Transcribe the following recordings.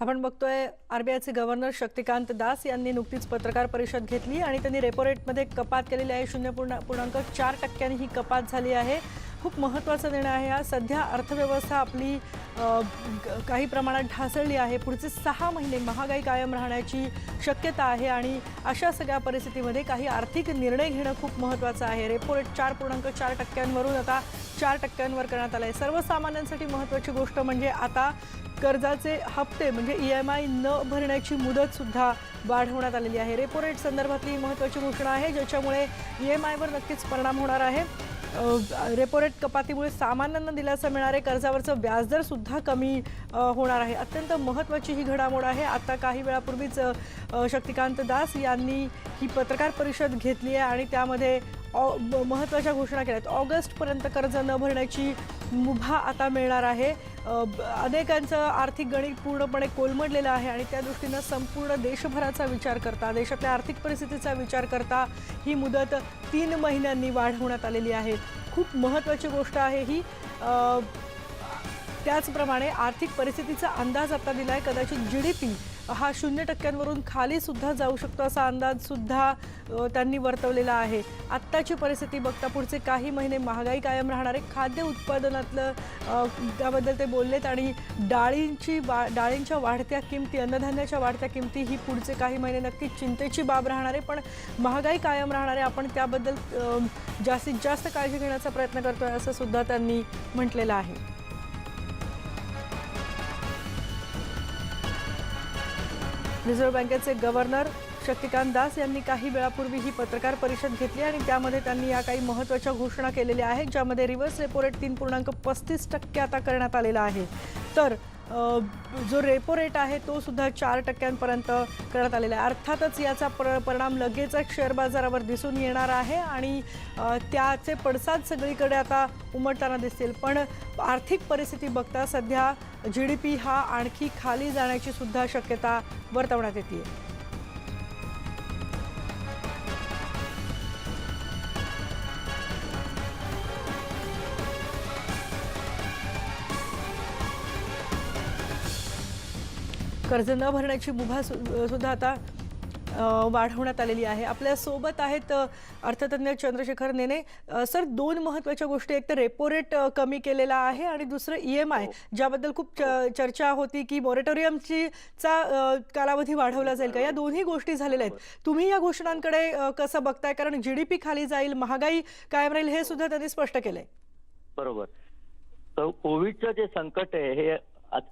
आपण बघतोय आरबीआयचे गव्हर्नर शक्तिकांत दास यांनी नुकतीच पत्रकार परिषद घेतली आणि त्यांनी रेपो रेटमध्ये कपात केलेली आहे. शून्य पूर्ण पूर्णांक चार टक्क्यांनी ही कपात झाली आहे. खूप महत्त्वाचा निर्णय आहे. हा सध्या अर्थव्यवस्था आपली काही प्रमाणात ढासळली आहे. पुढचे सहा महिने महागाई कायम राहण्याची शक्यता आहे आणि अशा सगळ्या परिस्थितीमध्ये काही आर्थिक निर्णय घेणं खूप महत्त्वाचं आहे. रेपो रेट चार पूर्णांक चार टक्क्यांवरून आता चार टक्क्यांवर करण्यात आलं आहे सर्वसामान्यांसाठी महत्त्वाची गोष्ट म्हणजे आता कर्जाचे हप्ते म्हणजे ई एम आय न भरण्याची मुदतसुद्धा वाढवण्यात आलेली आहे. रेपो रेट संदर्भातली ही महत्त्वाची घोषणा आहे ज्याच्यामुळे ई एम आयवर नक्कीच परिणाम होणार आहे. रेपो रेट कपातीमुळे सामान्यांना दिलासा मिळणारे कर्जावरचं व्याजदर सुद्धा कमी होणार आहे. अत्यंत महत्त्वाची ही घडामोड आहे. आता काही वेळापूर्वीच शक्तिकांत दास यांनी ही पत्रकार परिषद घेतली आहे आणि त्यामध्ये महत्त्वाच्या घोषणा केल्या आहेत. ऑगस्टपर्यंत कर्ज न भरण्याची मुभा आता मिळणार आहे. अनेकांचं आर्थिक गणित पूर्णपणे कोलमडलेलं आहे आणि त्या दृष्टीनं संपूर्ण देशभराचा विचार करता देशातल्या आर्थिक परिस्थितीचा विचार करता ही मुदत तीन महिन्यांनी वाढवण्यात आलेली आहे. खूप महत्त्वाची गोष्ट आहे ही. त्याचप्रमाणे आर्थिक परिस्थितीचा अंदाज आता दिला आहे कदाचित जी डी पी हा शून्य टक्क्यांवरून खाली सुद्धा जाऊ शकतो असा अंदाज सुद्धा त्यांनी वर्तवलेला आहे. आत्ताची परिस्थिती बघता पुढचे काही महिने महागाई कायम राहणार आहे. खाद्य उत्पादनातलं त्याबद्दल ते बोललेत आणि डाळींची वा डाळींच्या वाढत्या किमती अन्नधान्याच्या वाढत्या किमती ही पुढचे काही महिने नक्कीच चिंतेची बाब राहणार आहे. पण महागाई कायम राहणार आहे. आपण त्याबद्दल जास्तीत जास्त काळजी घेण्याचा प्रयत्न करतोय असं सुद्धा त्यांनी म्हटलेलं आहे. रिझर्व्ह बँकेचे गव्हर्नर शक्तिकांत दास यांनी काही वेळापूर्वी ही पत्रकार परिषद घेतली आणि त्यामध्ये त्यांनी या काही महत्त्वाच्या घोषणा केलेल्या आहेत ज्यामध्ये रिव्हर्स रेपो रेट तीन पूर्णांक पस्तीस टक्के आता करण्यात आलेला आहे. तर जो रेपो रेट आहे तो सुद्धा चार टक्क्यांपर्यंत करण्यात आलेला आहे. अर्थातच याचा पर परिणाम लगेचच शेअर बाजारावर दिसून येणार आहे आणि त्याचे पडसाद सगळीकडे आता उमटताना दिसतील. पण आर्थिक परिस्थिती बघता सध्या जी डी पी हा आणखी खाली जाण्याची सुद्धा शक्यता वर्तवण्यात येते कर्ज न भरण्याची मुभा सुद्धा आता वाढवण्यात आलेली आहे. आपल्यासोबत आहेत अर्थतज्ञ चंद्रशेखर नेने. सर दोन महत्त्वाच्या गोष्टी एक तर रेपो रेट कमी केलेला आहे आणि दुसरं ई एम आय ज्याबद्दल खूप च- चर्चा होती की मॉरेटोरियमची चा कालावधी वाढवला जाईल का? या दोन्ही गोष्टी झालेल्या आहेत. तुम्ही या घोषणांकडे कसं बघताय? कारण जी डी पी खाली जाईल महागाई कायम राहील हे सुद्धा त्यांनी स्पष्ट केलंय. बरोबर. कोविडचं जे संकट आहे हे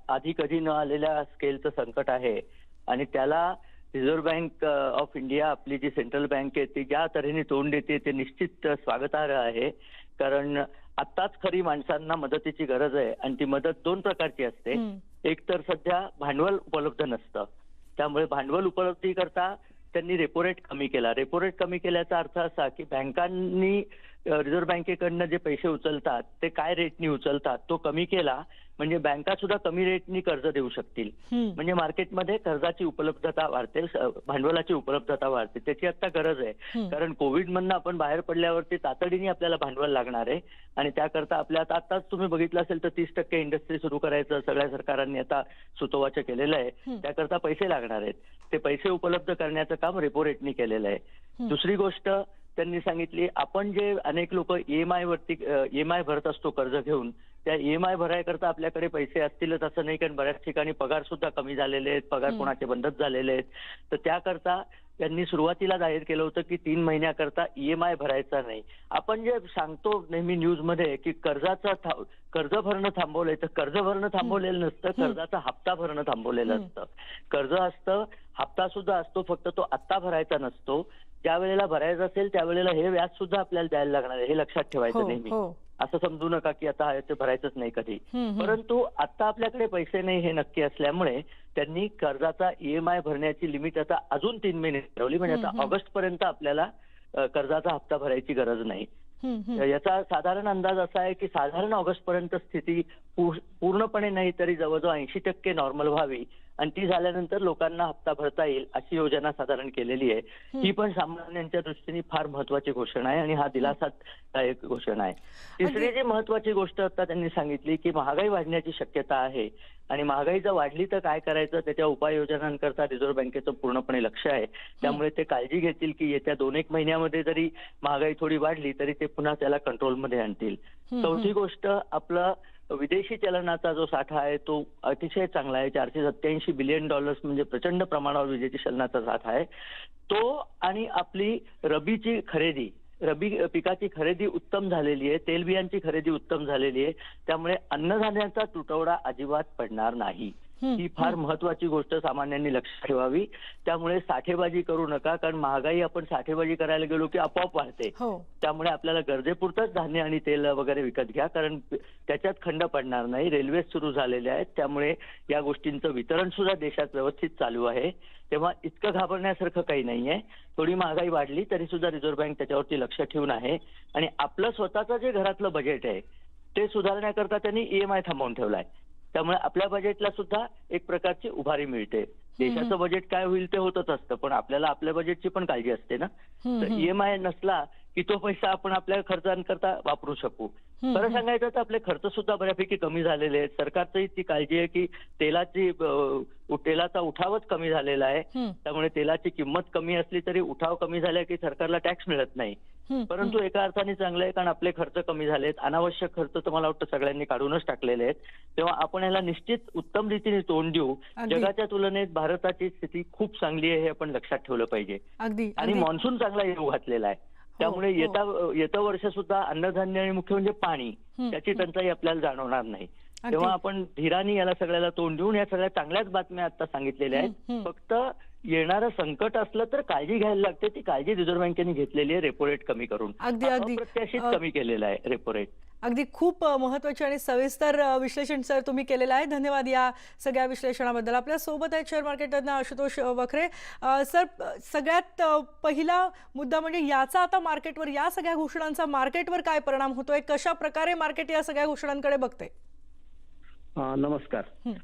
आधी कधी न आलेल्या स्केलचं संकट आहे. आणि त्याला रिझर्व्ह बँक ऑफ इंडिया आपली जी सेंट्रल बँक आहे ती ज्या तऱ्हेने तोंड देते ते निश्चित स्वागतार्ह आहे. कारण आत्ताच खरी माणसांना मदतीची गरज आहे आणि ती मदत दोन प्रकारची असते. एक तर सध्या भांडवल उपलब्ध नसतं. त्यामुळे भांडवल उपलब्धी करता त्यांनी रेपो रेट कमी केला. रेपो रेट कमी केल्याचा अर्थ असा की बँकांनी रिझर्व्ह बँकेकडनं जे पैसे उचलतात ते काय रेटनी उचलतात तो कमी केला म्हणजे बँका सुद्धा कमी रेटनी कर्ज देऊ शकतील. म्हणजे मार्केटमध्ये कर्जाची उपलब्धता वाढते भांडवलाची उपलब्धता वाढते त्याची आता गरज आहे. कारण कोविड मधनं आपण बाहेर पडल्यावरती तातडीने आपल्याला भांडवल लागणार आहे आणि त्याकरता आपल्या आता आताच तुम्ही बघितलं असेल तर तीस टक्के इंडस्ट्री सुरू करायचं सगळ्या सरकारांनी आता सुतोवाच केलेलं आहे. त्याकरता पैसे लागणार आहेत ते पैसे उपलब्ध करण्याचं काम रेपो रेटनी केलेलं आहे. दुसरी गोष्ट त्यांनी सांगितली आपण जे अनेक लोक ईएमआय वरती ईएमआय भरत असतो कर्ज घेऊन त्या ईएमआय भरायकरता आपल्याकडे पैसे असतीलच असं नाही कारण बऱ्याच ठिकाणी पगार सुद्धा कमी झालेले आहेत पगार. कोणाचे बंदच झालेले आहेत तर त्याकरता त्यांनी सुरुवातीला जाहीर केलं होतं की तीन महिन्याकरता ईएमआय भरायचा नाही. आपण जे सांगतो नेहमी न्यूजमध्ये की कर्जाचा कर्ज भरणं थांबवलंय तर कर्ज भरणं थांबवलेलं नसतं कर्जाचा हप्ता भरणं थांबवलेलं. असतं. कर्ज असतं हप्ता सुद्धा असतो फक्त तो आत्ता भरायचा नसतो. ज्या वेळेला भरायचं असेल त्यावेळेला हे व्याज सुद्धा आपल्याला द्यायला लागणार आहे हे लक्षात ठेवायचं हो नेहमी. हो. असं समजू नका की आता ते भरायचंच नाही कधी. परंतु आता आपल्याकडे पैसे नाही हे नक्की असल्यामुळे त्यांनी कर्जाचा ईएमआय भरण्याची लिमिट आता अजून तीन महिने ठरवली म्हणजे आता. ऑगस्ट पर्यंत आपल्याला कर्जाचा हप्ता भरायची गरज नाही. याचा साधारण अंदाज असा आहे की साधारण ऑगस्ट पर्यंत स्थिती पूर्णपणे नाही तरी जवळजवळ ऐंशी टक्के नॉर्मल व्हावी आणि ती झाल्यानंतर लोकांना हप्ता भरता येईल अशी योजना साधारण केलेली आहे. ही पण सामान्यांच्या दृष्टीने फार महत्वाची घोषणा आहे आणि हा दिलासादायक घोषणा आहे. तिसरी जी महत्वाची गोष्ट आता त्यांनी सांगितली की महागाई वाढण्याची शक्यता आहे आणि महागाई जर वाढली तर काय करायचं? त्याच्या उपाययोजनांकरता रिझर्व्ह बँकेचं पूर्णपणे लक्ष आहे. त्यामुळे ते काळजी घेतील की येत्या दोन एक महिन्यामध्ये जरी महागाई थोडी वाढली तरी ते पुन्हा त्याला कंट्रोलमध्ये आणतील. चौथी गोष्ट आपला विदेशी चलनाचा जो साठा आहे तो अतिशय चांगला आहे. चारशे सत्याऐंशी बिलियन डॉलर्स म्हणजे प्रचंड प्रमाणावर विदेशी चलनाचा साठा आहे. तो आणि आपली रबीची खरेदी रबी पिकाची खरेदी उत्तम झालेली आहे. तेलबियांची खरेदी उत्तम झालेली आहे. त्यामुळे अन्नधान्याचा तुटवडा अजिबात पडणार नाही. हं, फार महत्वाची गोष्ट सामान्यांनी लक्षात ठेवावी. त्यामुळे साठेबाजी करू नका कारण महागाई आपण साठेबाजी करायला गेलो की आपोआप वाढते. हो. त्यामुळे आपल्याला गरजेपुरतंच धान्य आणि तेल वगैरे विकत घ्या कारण त्याच्यात खंड पडणार नाही. रेल्वे सुरू झालेल्या आहेत. त्यामुळे या गोष्टींचं वितरण सुद्धा देशात व्यवस्थित चालू आहे. तेव्हा इतकं घाबरण्यासारखं काही नाहीये. थोडी महागाई वाढली तरी सुद्धा रिझर्व्ह बँक त्याच्यावरती लक्ष ठेवून आहे. आणि आपलं स्वतःचं जे घरातलं बजेट आहे ते सुधारण्याकरता त्यांनी ईएमआय थांबवून ठेवलाय. त्यामुळे आपल्या बजेटला सुद्धा एक प्रकारची उभारी मिळते. देशाचं बजेट काय होईल ते होतच असतं पण आपल्याला आपल्या बजेटची पण काळजी असते ना. तर ईएमआय नसला की तो पैसा आपण आपल्या खर्चांकरता वापरू शकू. खरं सांगायचं तर आपले खर्च सुद्धा बऱ्यापैकी कमी झालेले आहेत. सरकारचंही ती काळजी आहे की तेलाची तेलाचा उठावच कमी झालेला आहे. त्यामुळे तेलाची किंमत कमी असली तरी उठाव कमी झाला की सरकारला टॅक्स मिळत नाही. परंतु एका अर्थाने चांगलं आहे कारण आपले खर्च कमी झालेत अनावश्यक खर्च तर मला वाटतं सगळ्यांनी काढूनच टाकलेले आहेत. तेव्हा आपण याला निश्चित उत्तम रीतीने तोंड देऊ. जगाच्या तुलनेत भारताची स्थिती खूप चांगली आहे हे आपण लक्षात ठेवलं पाहिजे. आणि. मॉन्सून चांगला येऊ घातलेला आहे. त्यामुळे हो. येता येतं वर्ष सुद्धा अन्नधान्य आणि मुख्य म्हणजे पाणी हं, त्याची टंचाई आपल्याला जाणवणार नाही. तेव्हा आपण धीराने याला सगळ्याला तोंड देऊन या सगळ्या चांगल्याच बातम्या आता सांगितलेल्या हं, आहेत हं. फक्त येणारं संकट असलं तर काळजी घ्यायला लागते. ती काळजी रिझर्व्ह बँकेने घेतलेली आहे रेपो रेट कमी करून. अगदी, अगदी. अप्रत्याशित अ, कमी केलेला आहे रेपो रेट अगदी खूप अ, महत्त्वाचे आणि सविस्तर विश्लेषण सर तुम्ही केलेलं आहे. धन्यवाद या सगळ्या विश्लेषणाबद्दल. आपल्यासोबत आहेत शेअर मार्केट तज्ञ आशुतोष वखरे. सर सगळ्यात पहिला मुद्दा म्हणजे याचा आता मार्केटवर या सगळ्या घोषणांचा मार्केटवर काय परिणाम होतोय? कशा प्रकारे मार्केट या सगळ्या घोषणांकडे बघते? नमस्कार.